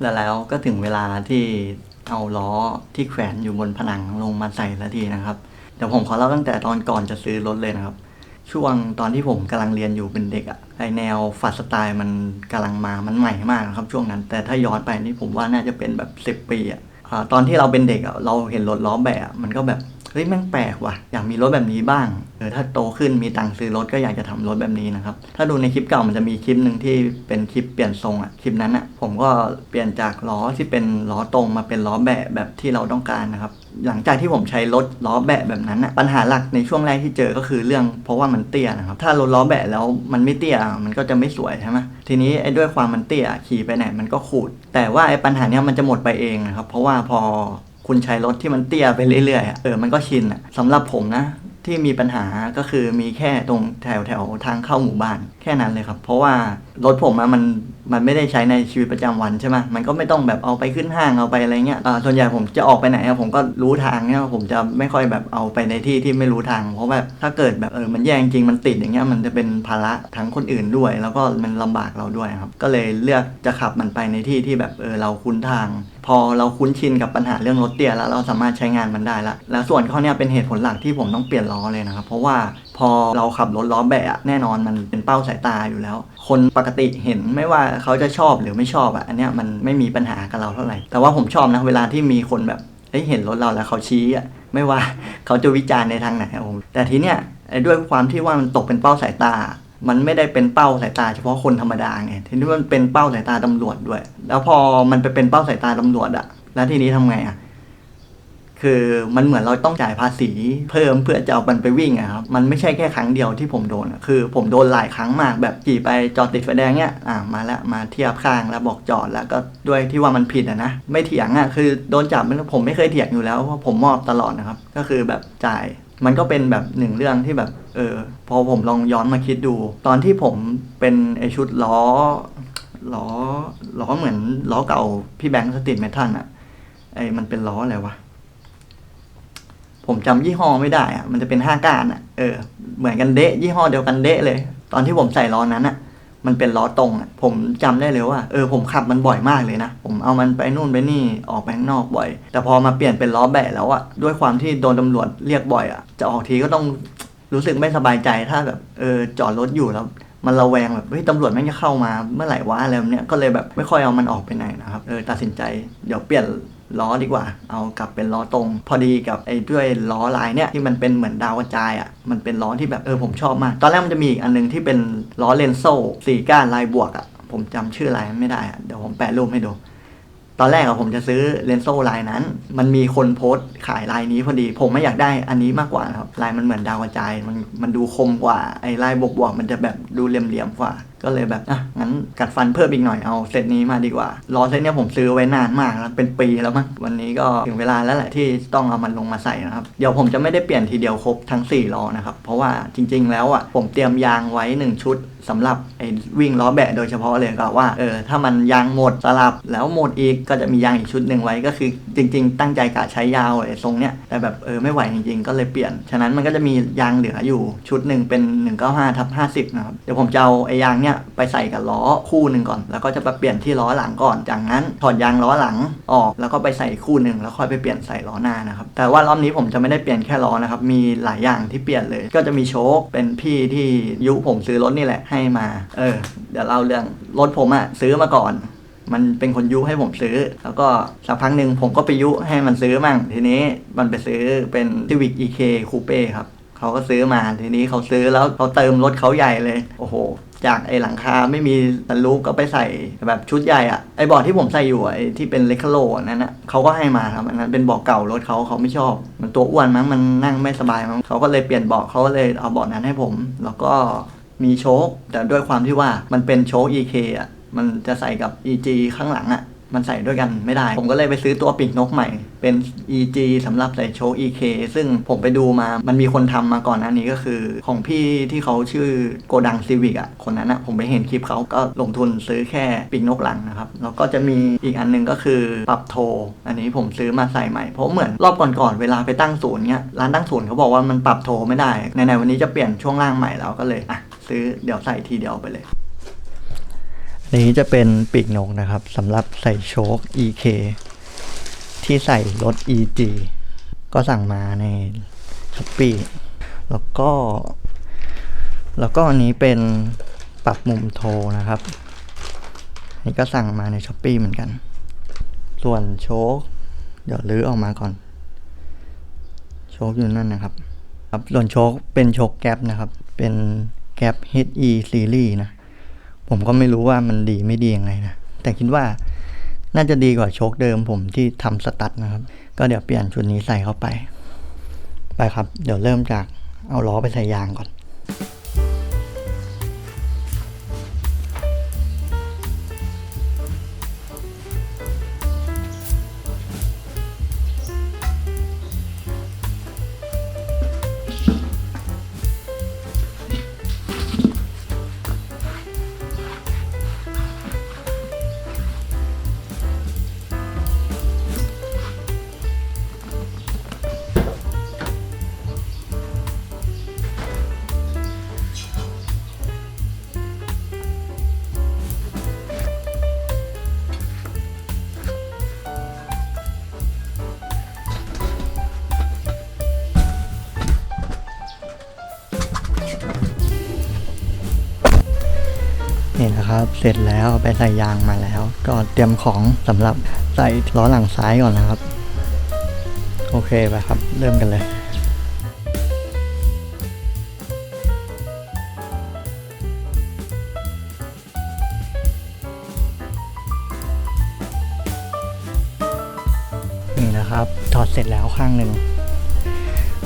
และแล้วก็ถึงเวลาที่เอาล้อที่แขวนอยู่บนผนังลงมาใส่ละทีนะครับเดี๋ยวผมขอเล่าตั้งแต่ตอนก่อนจะซื้อรถเลยนะครับ ช่วงตอนที่ผมกำลังเรียนอยู่เป็นเด็กอะไอแนวฟัดสไตล์มันกำลังมามันใหม่มากนะครับ ช่วงนั้น แต่ถ้าย้อนไปนี่ผมว่าน่าจะเป็นแบบสิบปีอะอ่าตอนที่เราเป็นเด็กอะเราเห็นรถล้อแบะมันก็แบบ เฮ้ยแม่งแปลกว่ะ อยากมีรถแบบนี้บ้างเออถ้าโตขึ้นมีตังค์ซื้อรถก็อยากจะทำรถแบบนี้นะครับถ้าดูในคลิปเก่ามันจะมีคลิปหนึ่งที่เป็นคลิปเปลี่ยนทรงอะคลิปนั้นอะผมก็เปลี่ยนจากล้อที่เป็นล้อตรงมาเป็นล้อแบะแบบที่เราต้องการนะครับหลังจากที่ผมใช้รถล้อแบะแบบนั้นอะปัญหาหลักในช่วงแรกที่เจอก็คือเรื่องเพราะว่ามันเตี้ยนะครับ ถ้ารถล้อแบะแล้วมันไม่เตี้ยมันก็จะไม่สวยใช่ไหมทีนี้ไอ้ด้วยความมันเตี้ยขี่ไปไหนมันก็ขูด แต่ว่าไอ้ปัญหาเนี้ยมันจะหมดไปเองนะครับเพราะว่าพอ คุณใช้รถที่มันเตี้ยไปเรื่อยๆเออมันก็ชินอะสำหรับผมนะที่มีปัญหาก็คือมีแค่ตรงแถวแถวทางเข้าหมู่บ้านแค่นั้นเลยครับ เพราะว่ารถผมอะมันมันไม่ได้ใช้ในชีวิตประจำวันใช่ไหมมันก็ไม่ต้องแบบเอาไปขึ้นห้างเอาไปอะไรเงี้ยส่วนใหญ่ผมจะออกไปไหนผมก็รู้ทางเนี่ยผมจะไม่ค่อยแบบเอาไปในที่ที่ไม่รู้ทาง เพราะแบบถ้าเกิดแบบเออมันแย่จริงมันติดอย่างเงี้ยมันจะเป็นภาระทั้งคนอื่นด้วย แล้วก็มันลำบากเราด้วยครับ ก็เลยเลือกจะขับมันไปในที่ที่แบบเออเราคุ้นทาง พอเราคุ้นชินกับปัญหาเรื่องรถเตี้ยแล้วเราสามารถใช้งานมันได้ละแล้วส่วนข้อเนี้ยเป็นเหตุผลหลักที่ผมต้องเปลี่ยนล้อเลยนะครับเพราะว่าพอเราขับรถล้อแบะแน่นอนมันเป็นเป้าสายตาอยู่แล้ว คนปกติเห็นไม่ว่าเขาจะชอบหรือไม่ชอบอะอันเนี้ยมันไม่มีปัญหากับเราเท่าไหร่ แต่ว่าผมชอบนะเวลาที่มีคนแบบเอ้ยเห็นรถเราแล้วเขาชี้อะไม่ว่าเขาจะวิจารณ์ในทางไหนผมแต่ทีเนี้ยด้วยความที่ว่ามันตกเป็นเป้าสายตา มันไม่ได้เป็นเป้าสายตาเฉพาะคนธรรมดาไงทีนี้มันเป็นเป้าสายตาตำรวจด้วย แล้วพอมันไปเป็นเป้าสายตาตำรวจอะแล้วทีนี้ทำไงอะ คือมันเหมือนเราต้องจ่ายภาษีเพิ่มเพื่อจะเอามันไปวิ่งอะครับ มันไม่ใช่แค่ครั้งเดียวที่ผมโดนอะคือผมโดนหลายครั้งมากแบบขี่ไปจอดติดไฟแดงเนี้ยอ่ามาแล้วมาเทียบข้างแล้วบอกจอดแล้วก็ด้วยที่ว่ามันผิดอะนะไม่เถียงอะคือโดนจับมันผมไม่เคยเถียงอยู่แล้วเพราะผมมอบตลอดนะครับ ก็คือแบบจ่ายมันก็เป็นแบบหนึ่งเรื่องที่แบบเออพอผมลองย้อนมาคิดดู ตอนที่ผมเป็นไอชุดล้อล้อล้อเหมือนล้อเก่าพี่แบงค์สตรีทเมทัลอะไอมันเป็นล้ออะไรวะ ผมจำยี่ห้อไม่ได้อะมันจะเป็นห้าก้านอะเออเหมือนกันเดะยี่ห้อเดียวกันเดะเลย ตอนที่ผมใส่ล้อนั้นอะมันเป็นล้อตรงอะผมจำได้เลยว่าเออผมขับมันบ่อยมากเลยนะ ผมเอามันไปนู่นไปนี่ออกไปข้างนอกบ่อย แต่พอมาเปลี่ยนเป็นล้อแบะแล้วอะด้วยความที่โดนตำรวจเรียกบ่อยอะจะออกทีก็ต้องรู้สึกไม่สบายใจถ้าแบบเออจอดรถอยู่แล้วมันระแวงแบบเฮ้ยตำรวจแม่งจะเข้ามาเมื่อไหร่วะอะไรแบบเนี้ยก็เลยแบบไม่ค่อยเอามันออกไปไหนนะครับเออตัดสินใจเดี๋ยวเปลี่ยน ล้อดีกว่า เอากลับเป็นล้อตรง พอดีกับไอ้ด้วยล้อลายเนี่ยที่มันเป็นเหมือนดาวกระจายอะมันเป็นล้อที่แบบเออผมชอบมาก ตอนแรกมันจะมีอีกอันหนึงที่เป็นล้อเลนโซ่สี่ก้านลายบวกอะผมจำชื่อลายไม่ได้อะเดี๋ยวผมแปะรูปให้ดูตอนแรกอะผมจะซื้อเลนโซ่ลายนั้น มันมีคนโพสต์ขายลายนี้พอดี ผมไม่อยากได้อันนี้มากกว่าครับ ลายมันเหมือนดาวกระจาย มันมันดูคมกว่า ไอ้ลายบวกบวกๆมันจะแบบดูเหลี่ยมๆกว่า ก็เลยแบบอะงั้นกัดฟันเพิ่มอีกหน่อยเอาเซตนี้มาดีกว่าล้อเซตเนี้ยผมซื้อไว้นานมากแล้วเป็นปีแล้วมั้งวันนี้ก็ถึงเวลาแล้วแหละที่ต้องเอามันลงมาใส่นะครับ เดี๋ยวผมจะไม่ได้เปลี่ยนทีเดียวครบทั้ง4ล้อนะครับ เพราะว่าจริง ๆ แล้วอะผมเตรียมยางไว้ 1 ชุด สำหรับไอ้วิ่งล้อแบะโดยเฉพาะเลยก็ว่าเออถ้ามันยางหมดสลับแล้วหมดอีกก็จะมียางอีกชุดหนึ่งไว้ก็คือจริง ๆ ตั้งใจกะใช้ยาวไอ้ทรงเนี้ยแต่แบบเออไม่ไหวจริงๆ ก็เลยเปลี่ยน ฉะนั้นมันก็จะมียางเหลืออยู่ชุดหนึ่งเป็น 195ทับ50นะครับเดี๋ยวผมจะเอาไอ้ยางเนี้ยไปใส่กับล้อคู่หนึ่งก่อน แล้วก็จะไปเปลี่ยนที่ล้อหลังก่อนจากนั้นถอดยางล้อหลังออกแล้วก็ไปใส่คู่หนึ่งแล้วค่อยไปเปลี่ยนใส่ล้อหน้านะครับแต่ว่ารอบนี้ผมจะไม่ได้เปลี่ยนแค่ล้อนะครับมีหลายอย่างที่เปลี่ยนเลย ก็จะมีโชคเป็นพี่ที่ยุผมซื้อรถนี่แหละให้มา เออ เดี๋ยวเล่าเรื่องรถผมอะซื้อมาก่อน มันเป็นคนยุให้ผมซื้อ แล้วก็สักพักหนึ่งผมก็ไปยุให้มันซื้อมั่ง ทีนี้มันไปซื้อเป็น Civic EK Coupe ครับเขาก็ซื้อมาทีนี้เขาซื้อแล้วเขาเติมรถเขาใหญ่เลย โอ้โห จากไอ้หลังคาไม่มีสันลูกก็ไปใส่แบบชุดใหญ่อะไอ้เบาะที่ผมใส่อยู่ไอ้ที่เป็นเลคโลนั้นนะเขาก็ให้มาครับอันนั้นเป็นเบาะเก่ารถเขาเขาไม่ชอบ มันตัวอ้วนมั้งมันนั่งไม่สบายมั้งเขาก็เลยเปลี่ยนเบาะเขาก็เลยเอาเบาะนั้นให้ผม แล้วก็ มีโชคแต่ด้วยความที่ว่ามันเป็นโชค EK อะมันจะใส่กับ EG ข้างหลังอะมันใส่ด้วยกันไม่ได้ ผมก็เลยไปซื้อตัวปีกนกใหม่ เป็น EG สำหรับใส่โชค EK ซึ่งผมไปดูมา มันมีคนทำมาก่อนหน้านี้ก็คือ ของพี่ที่เขาชื่อโกดังซีวิกอะ คนนั้นอะ ผมไปเห็นคลิปเขาก็ลงทุนซื้อแค่ปีกนกหลังนะครับ แล้วก็จะมีอีกอันหนึงก็คือปรับโท อันนี้ผมซื้อมาใส่ใหม่ เพราะเหมือนรอบก่อนๆ เวลาไปตั้งศูนย์เนี้ย ร้านตั้งศูนย์เขาบอกว่ามันปรับโทไม่ได้ ในๆวันนี้จะเปลี่ยนช่วงล่างใหม่แล้วก็เลยอะ ซื้อเดี๋ยวใส่ทีเดียวไปเลยอันนี้จะเป็นปีกนกนะครับสำหรับใส่โชค EK ที่ใส่รถ EG ก็สั่งมาในช้อปปีแล้วก็ แล้วก็อันนี้เป็นปรับมุมโทนะครับอันนี้ก็สั่งมาในช้อปปีเหมือนกัน ส่วนโชคเดี๋ยวลื้อออกมาก่อน โชคอยู่นั่นนะครับ ครับส่วนโชคเป็นโชคแก๊ปนะครับ เป็น แก๊ป HE Series นะ ผมก็ไม่รู้ว่ามันดีไม่ดียังไงนะ แต่คิดว่าน่าจะดีกว่าโชคเดิมผมที่ทำสตัดนะครับ ก็เดี๋ยวเปลี่ยนชุดนี้ใส่เข้าไป ไปครับ เดี๋ยวเริ่มจากเอาล้อไปใส่ยางก่อน นี่นะครับเสร็จแล้วไปใส่ยางมาแล้ว ก็เตรียมของสำหรับใส่ล้อหลังซ้ายก่อนนะครับ โอเคไปครับ เริ่มกันเลยนี่นะครับถอดเสร็จแล้วข้างหนึ่ง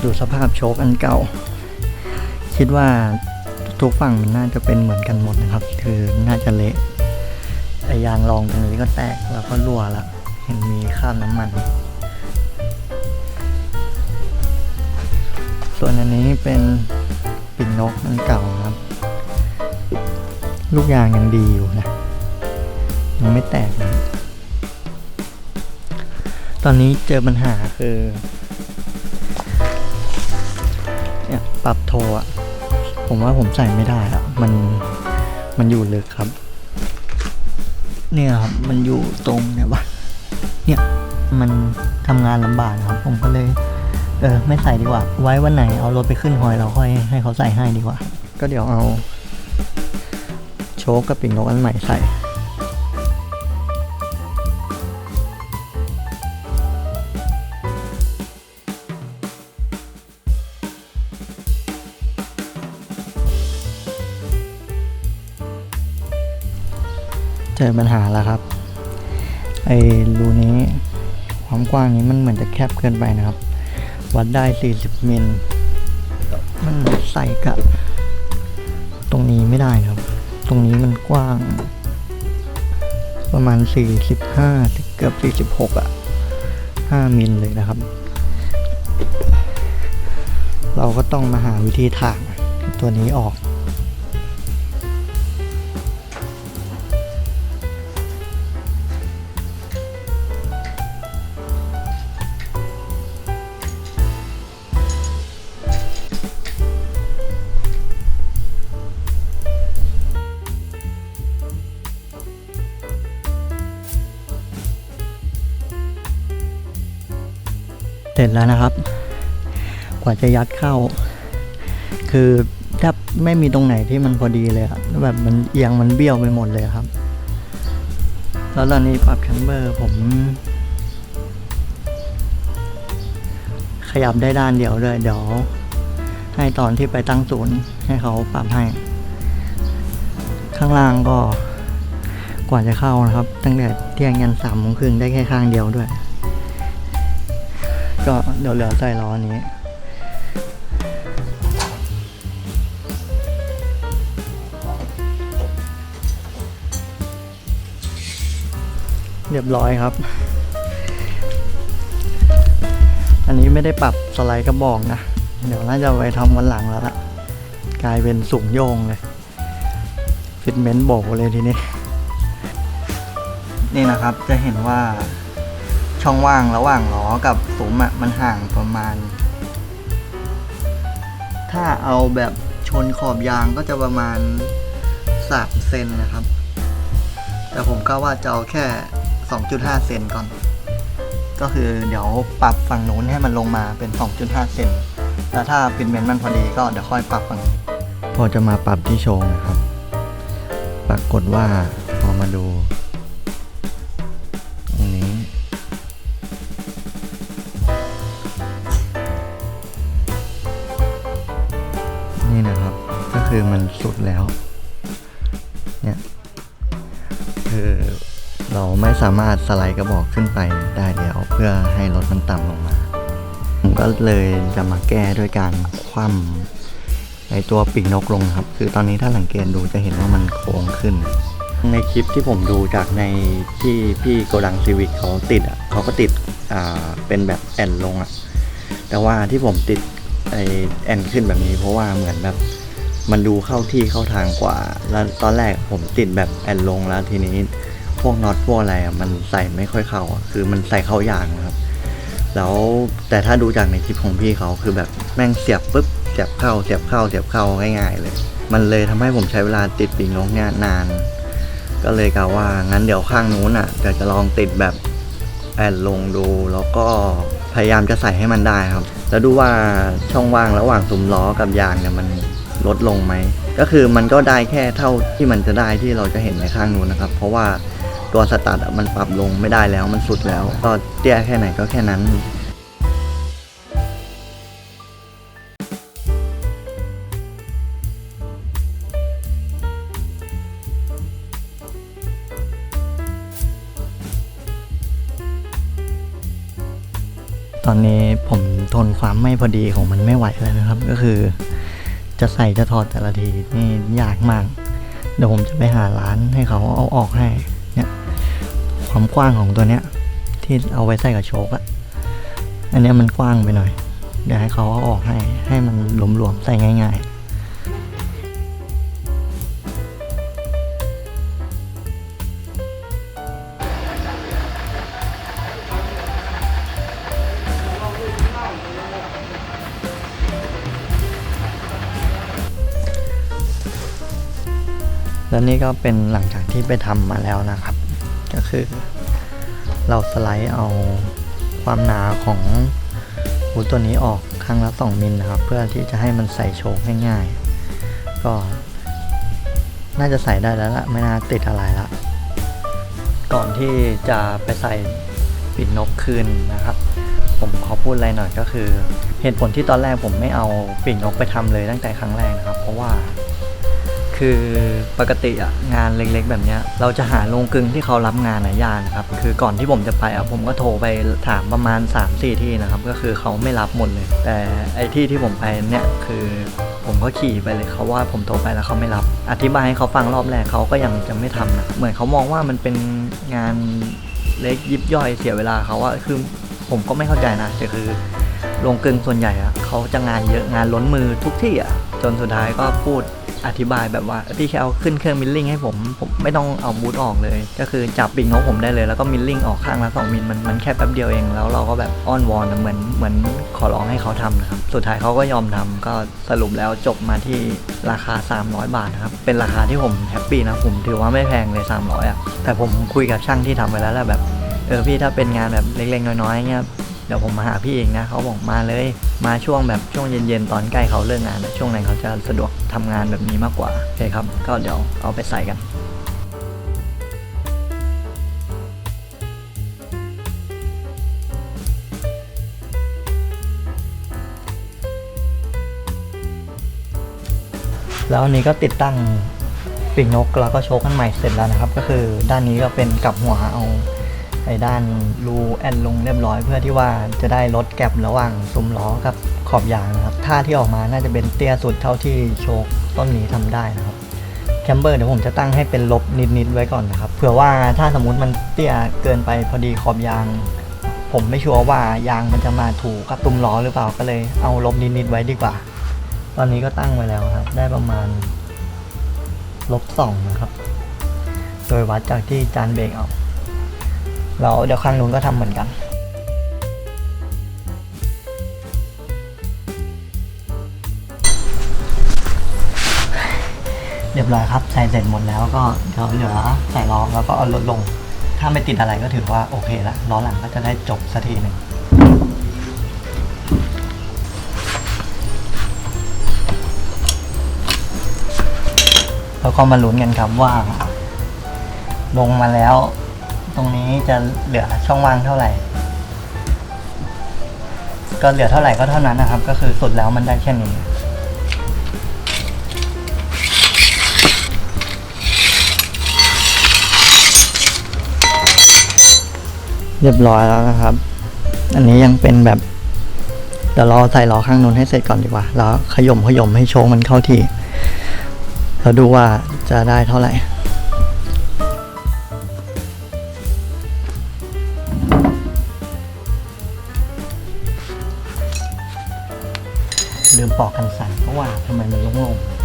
ดูสภาพโชคอันเก่า คิดว่า ทุกฝั่งมันน่าจะเป็นเหมือนกันหมดนะครับ คือน่าจะเละไอยางรองตรงนี้ก็แตกแล้วก็รั่วละเห็นมีคราบน้ำมัน ส่วนอันนี้เป็นปิ่นนกอันเก่าครับ ลูกยางยังดีอยู่นะยังไม่แตกนะตอนนี้เจอปัญหาคือ เนี่ยปรับโทรอะ ผมว่าผมใส่ไม่ได้อะมันมันอยู่ลึกครับ เนี่ยครับมันอยู่ตรงเนี่ยวะเนี่ยมันทำงานลำบากครับ ผมก็เลย เออไม่ใส่ดีกว่า ไว้วันไหนเอารถไปขึ้นหอยเราค่อยให้เขาใส่ให้ดีกว่า ก็เดี๋ยวเอา โชคกับปิ่นนกอันใหม่ใส่ เจอปัญหาแล้วครับไอ้รูนี้ความกว้างนี้มันเหมือนจะแคบเกินไปนะครับ วัดได้ 40 มิลมันใส่กับ ตรงนี้ไม่ได้ครับ ตรงนี้มันกว้าง ประมาณ 45เกือบ46 อะ 5 มิลเลยนะครับ เราก็ต้องมาหาวิธีถางตัวนี้ออก ร็จแล้วนะครับ กว่าจะยัดเข้า คือแทบไม่มีตรงไหนที่มันพอดีเลยอะแบบมันเอียงมันเบี้ยวไปหมดเลยครับ แล้วตอนนี้ปรับแคมเบอร์ผม ขยับได้ด้านเดียวด้วยเดี๋ยวให้ตอนที่ไปตั้งศูนย์ให้เขาปรับให้ ข้างล่างก็กว่าจะเข้านะครับ ตั้งแต่เที่ยงยันสามโมงครึ่งได้แค่ข้างเดียวด้วย ก็เดี๋ยวเหลือใส่ล้อนี้เรียบร้อยครับ อันนี้ไม่ได้ปรับสไลด์กระบอกนะ เดี๋ยวน่าจะไปทำวันหลังแล้วล่ะกลายเป็นสูงโยงเลย ฟิตเมนต์โบกเลยทีนี้ นี่นะครับจะเห็นว่า ช่องว่างระหว่างล้อกับซุ้มอะมันห่างประมาณ ถ้าเอาแบบชนขอบยางก็จะประมาณสามเซนนะครับ แต่ผมก็ว่าจะเอาแค่ 2.5 เซนก่อน ก็คือเดี๋ยวปรับฝั่งนู้นให้มันลงมาเป็น 2.5 เซนแล้วถ้าฟินเมนต์มันพอดีก็เดี๋ยวค่อยปรับฝั่งนี้พอจะมาปรับที่โชงนะครับ ปรากฏว่าพอมาดูาไม่สามารถสไลด์กระบอกขึ้นไปได้แล้วเพื่อให้รถมันต่ำลงมา ผมก็เลยจะมาแก้ด้วยการคว่ำในตัวปีกนกลงครับ คือตอนนี้ถ้าสังเกตดูจะเห็นว่ามันโค้งขึ้น ในคลิปที่ผมดูจากในที่พี่โกดังซีวิกเขาติดอะเขาก็ติดอ่าเป็นแบบแอนลงอะแต่ว่าที่ผมติดไอแอนขึ้นแบบนี้เพราะว่าเหมือนแบบมันดูเข้าที่เข้าทางกว่า แล้วตอนแรกผมติดแบบแอนลงแล้วทีนี้ พวกน็อตพวกอะไรอะมันใส่ไม่ค่อยเข้าอะคือมันใส่เข้ายางนะครับ แล้วแต่ถ้าดูจากในคลิปของพี่เขาคือแบบแม่งเสียบปุ๊บเสียบเข้าเสียบเข้าเสียบเข้าง่ายๆเลย มันเลยทำให้ผมใช้เวลาติดปีกนกเนี่ยนาน ก็เลยกล่าวว่างั้นเดี๋ยวข้างนู้นอะเดี๋ยวจะลองติดแบบแอนลงดูแล้วก็พยายามจะใส่ให้มันได้ครับ แล้วดูว่าช่องว่างระหว่างซุ้มล้อกับยางเนี่ยมันลดลงไหม ก็คือมันก็ได้แค่เท่าที่มันจะได้ที่เราจะเห็นในข้างนู้นนะครับ เพราะว่า ตัวสตาร์ทมันปรับลงไม่ได้แล้วมันสุดแล้ว ก็เตี้ยแค่ไหนก็แค่นั้นตอนนี้ผมทนความไม่พอดีของมันไม่ไหวแล้วนะครับ ก็คือ จะใส่จะถอดแต่ละทีนี่ยากมาก เดี๋ยวผมจะไปหาร้านให้เขาเอาออกให้ ความกว้างของตัวเนี้ย ที่เอาไว้ใส่กับโชคอะอันนี้มันกว้างไปหน่อย เดี๋ยวให้เขาเอาออกให้ ให้มันหลวมๆใส่ง่าย ๆแล้วนี่ก็เป็นหลังจากที่ไปทำมาแล้วนะครับ ก็คือ เราสไลด์เอาความหนาของหูตัวนี้ออกข้งละ2มิลนะครับ เพื่อที่จะให้มันใส่โชคง่ายๆ ก็น่าจะใส่ได้แล้วละไม่น่าติดอะไรละ ก่อนที่จะไปใส่ปิดนกคืนนะครับ ผมขอพูดอะไรหน่อยก็คือ เหตุผลที่ตอนแรกผมไม่เอาปีกนกไปทำเลยตั้งแต่ครั้งแรกนะครับ เพราะว่า คือปกติอะงานเล็กๆ แบบเนี้ย เราจะหาโรงกลึงที่เขารับงานอะยานะครับ คือก่อนที่ผมจะไปอะผมก็โทรไปถามประมาณ 3-4 ที่นะครับ ก็คือเขาไม่รับหมดเลย แต่ไอที่ที่ผมไปเนี่ยคือผมก็ขี่ไปเลยเขาว่าผมโทรไปแล้วเขาไม่รับ อธิบายให้เขาฟังรอบแรกเขาก็ยังจะไม่ทำนะเหมือนเขามองว่ามันเป็นงานเล็กยิบย่อยเสียเวลาเขาอะคือผมก็ไม่เข้าใจนะแต่คือโรงกลึงส่วนใหญ่อะเขาจะงานเยอะงานล้นมือทุกที่อะจนสุดท้ายก็พูด อธิบายแบบว่าพี่แค่เอาขึ้นเครื่องมิลลิ่งให้ผมผมไม่ต้องเอาบูทออกเลย ก็คือจับปิงของผมได้เลย แล้วก็มิลลิ่งออกข้างละ2มิลมันมันแค่แป๊บเดียวเองแล้วเราก็แบบอ้อนวอนเหมือนเหมือนขอร้องให้เขาทำนะครับสุดท้ายเขาก็ยอมทำก็สรุปแล้วจบมาที่ราคา 300 บาทนะครับเป็นราคาที่ผมแฮปปี้นะผมถือว่าไม่แพงเลย 300อะแต่ผมคุยกับช่างที่ทำไว้แล้วแหละแบบเออพี่ถ้าเป็นงานแบบเล็กๆน้อยๆเงี้ย เดี๋ยวผมมาหาพี่เองนะเขาบอกมาเลย มาช่วงแบบช่วงเย็นๆตอนใกล้เขาเลิกงานนะช่วงนั้นเขาจะสะดวกทำงานแบบนี้มากกว่าโอเคครับ ก็เดี๋ยวเอาไปใส่กันแล้วอันนี้ก็ติดตั้งปีกนกแล้วก็โชกกันใหม่เสร็จแล้วนะครับ ก็คือด้านนี้ก็เป็นกลับหัวเอา อ้ด้านรูแอนลงเรียบร้อย เพื่อที่ว่าจะได้ลดแกลบระหว่างซุ้มล้อกับขอบยางนะครับท่าที่ออกมาน่าจะเป็นเตี้ยสุดเท่าที่โชกต้นนี้ทำได้นะครับแคมเบอร์เดี๋ยวผมจะตั้งให้เป็นลบนิดๆไว้ก่อนนะครับเผื่อว่าถ้าสมมติมันเตี้ยเกินไปพอดีขอบยาง ผมไม่ชัวร์ว่ายางมันจะมาถูกกับตุ้มล้อหรือเปล่าก็เลยเอาลบนิดๆไว้ดีกว่า ตอนนี้ก็ตั้งไว้แล้วครับ ได้ประมาณลบสองนะครับ โดยวัดจากที่จานเบรกเอา แล้วเดี๋ยวข้างนู้นก็ทำเหมือนกันเรียบร้อยครับใส่เสร็จหมดแล้วก็เดี๋ยวเหลือใส่ล้อแล้วก็เอารถลง ถ้าไม่ติดอะไรก็ถือว่าโอเคละล้อหลังก็จะได้จบสักทีหนึ่งแล้วก็มาลุ้นกันครับว่า ลงมาแล้ว รงนี้จะเหลือช่องว่างเท่าไหร่ ก็เหลือเท่าไหร่ก็เท่านั้นนะครับ ก็คือสุดแล้วมันได้แค่นี้เรียบร้อยแล้วนะครับ อันนี้ยังเป็นแบบ เดี๋ยวเราใส่ล้อข้างนู้นให้เสร็จก่อนดีกว่า แล้วขย่มขย่มให้โชว์มันเข้าที่แล้วดูว่าจะได้เท่าไหร่ ลืมปอกกันสั่นเพราะว่าทำไมมันโล่งๆ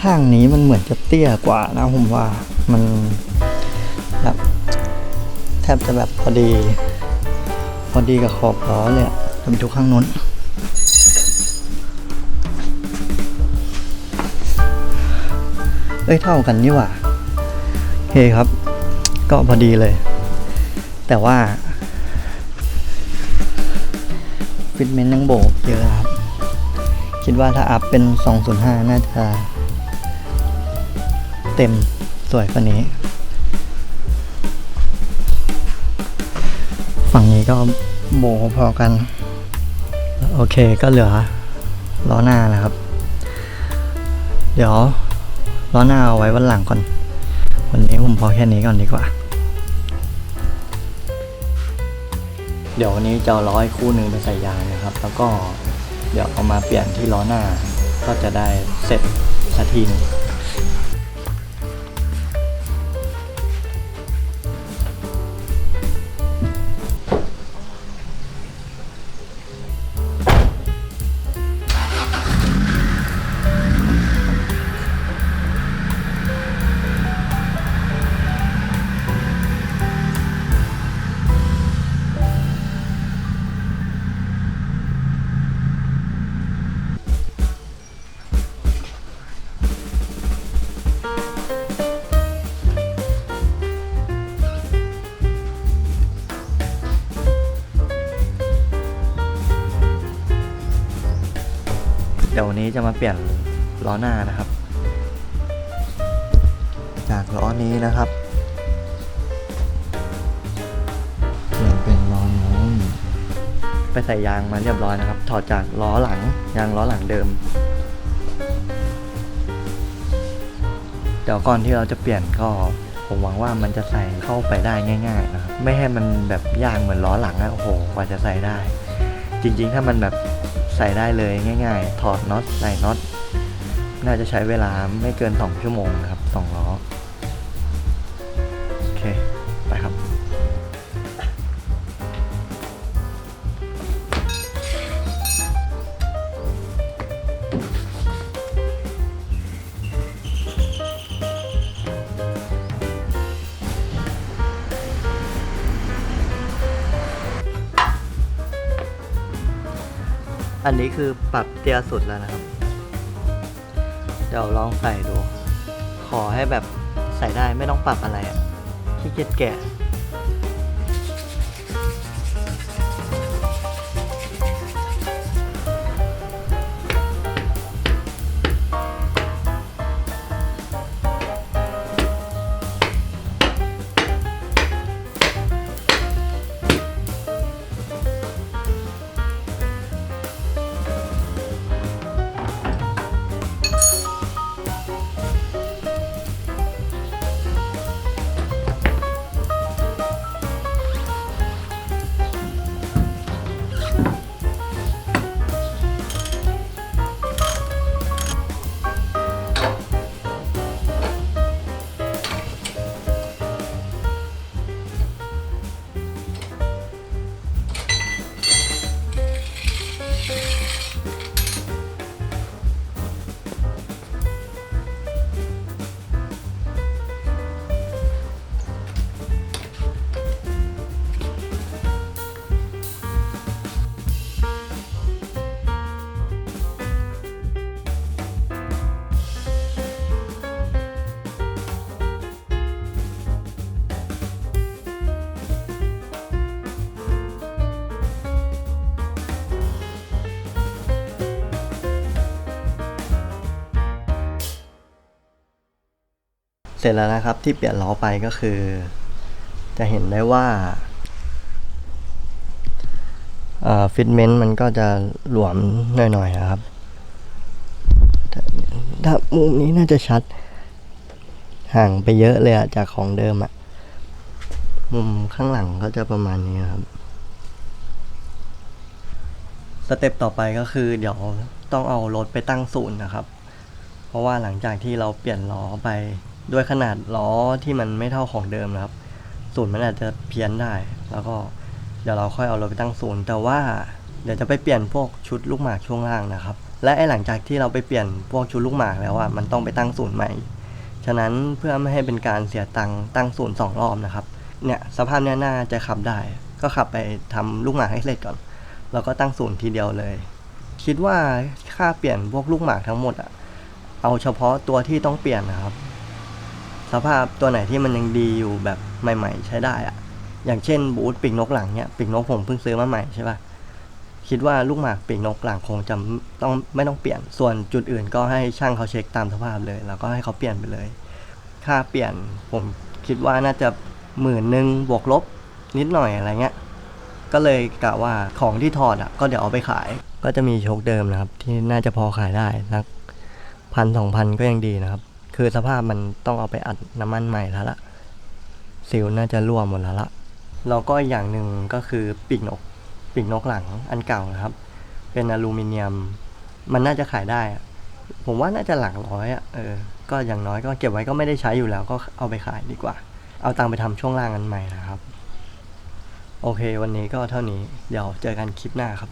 ข้างนี้มันเหมือนจะเตี้ยกว่านะผมว่ามันแบบแทบจะแบบพอดี อดีกับขอบล้อเลยอะจะไปดูข้างนู้นเอ้ยเท่ากันนี่หว่าโอเครับ ก็พอดีเลย แต่ว่า ฟิตเมนต์ยังโบกเยอะนะครับ คิดว่าถ้าอัพเป็น 205 น่าจะเต็มสวยกว่านี้ ฝั่งนี้ก็ โบพอกัน โอเคก็เหลือล้อหน้านะครับ เดี๋ยวล้อหน้าเอาไว้วันหลังก่อน วันนี้ผมพอแค่นี้ก่อนดีกว่า เดี๋ยววันนี้จะเอาล้ออีกคู่หนึ่งไปใส่ยางนะครับ แล้วก็เดี๋ยวเอามาเปลี่ยนที่ล้อหน้าก็จะได้เสร็จสักทีนึง ดี๋ยววันนี้จะมาเปลี่ยนล้อหน้านะครับ จากล้อนี้นะครับเปลี่ยนเป็นล้อนู้นไปใส่ยางมาเรียบร้อยนะครับ ถอดจากล้อหลังยางล้อหลังเดิม เดี๋ยวก่อนที่เราจะเปลี่ยนก็ผมหวังว่ามันจะใส่เข้าไปได้ง่าย ๆ นะครับ ไม่ให้มันแบบยากเหมือนล้อหลังอะโอ้โหกว่าจะใส่ได้ จริง ๆ ถ้ามันแบบ ใส่ได้เลยง่าย ๆ ถอดน็อตใส่น็อตน่าจะใช้เวลาไม่เกิน 2 ชั่วโมงนะครับสองล้อ อันนี้คือปรับเตี้ยสุดแล้วนะครับ เดี๋ยวลองใส่ดู ขอให้แบบใส่ได้ไม่ต้องปรับอะไรอะขี้เกียจแกะ ร็จแล้วนะครับที่เปลี่ยนล้อไปก็คือ จะเห็นได้ว่าฟิตเมนต์มันก็จะหลวมหน่อยๆนะครับถ้าถ้ามุมนี้น่าจะชัด ห่างไปเยอะเลยอะจากของเดิมอะมุมข้างหลังก็จะประมาณนี้ครับ สเต็ปต่อไปก็คือ เดี๋ยวต้องเอารถไปตั้งศูนย์นะครับ เพราะว่าหลังจากที่เราเปลี่ยนล้อไป ด้วยขนาดล้อที่มันไม่เท่าของเดิมนะครับศูนย์มันอาจจะเพี้ยนได้ แล้วก็เดี๋ยวเราค่อยเอารถไปตั้งศูนย์แต่ว่าเดี๋ยวจะไปเปลี่ยนพวกชุดลูกหมากช่วงล่างนะครับ และไอ้หลังจากที่เราไปเปลี่ยนพวกชุดลูกหมากแล้วอะมันต้องไปตั้งศูนย์ใหม่ ฉะนั้นเพื่อไม่ให้เป็นการเสียตังค์ตั้งศูนย์สองรอบนะครับ เนี่ยสภาพเนี้ยน่าจะขับได้ ก็ขับไปทำลูกหมากให้เสร็จก่อน แล้วก็ตั้งศูนย์ทีเดียวเลย คิดว่าค่าเปลี่ยนพวกลูกหมากทั้งหมดอะ เอาเฉพาะตัวที่ต้องเปลี่ยนนะครับ สภาพตัวไหนที่มันยังดีอยู่แบบใหม่ ๆ ใช้ได้อะอย่างเช่นบูทปีกนกหลังเนี่ยปีกนกผมเพิ่งซื้อมาใหม่ใช่ปะคิดว่าลูกหมากปีกนกหลังคงจะต้องไม่ต้องเปลี่ยนส่วนจุดอื่นก็ให้ช่างเขาเช็คตามสภาพเลย แล้วก็ให้เขาเปลี่ยนไปเลย ค่าเปลี่ยนผมคิดว่าน่าจะหมื่นหนึ่งบวกลบนิดหน่อยอะไรเงี้ยก็เลยกะว่าของที่ถอดอะก็เดี๋ยวเอาไปขาย ก็จะมีโชคเดิมนะครับ ที่น่าจะพอขายได้สักพันสองพันก็ยังดีนะครับ คือสภาพมันต้องเอาไปอัดน้ำมันใหม่แล้วล่ะซิลน่าจะรั่วหมดแล้วล่ะแล้วก็อย่างหนึ่งก็คือปีกนกปีกนกหลังอันเก่านะครับ เป็นอลูมิเนียม มันน่าจะขายได้ ผมว่าน่าจะหลักร้อยอะเออ ก็อย่างน้อยก็เก็บไว้ก็ไม่ได้ใช้อยู่แล้วก็เอาไปขายดีกว่า เอาตังไปทำช่วงล่างอันใหม่นะครับ โอเค วันนี้ก็เท่านี้เดี๋ยวเจอกันคลิปหน้าครับ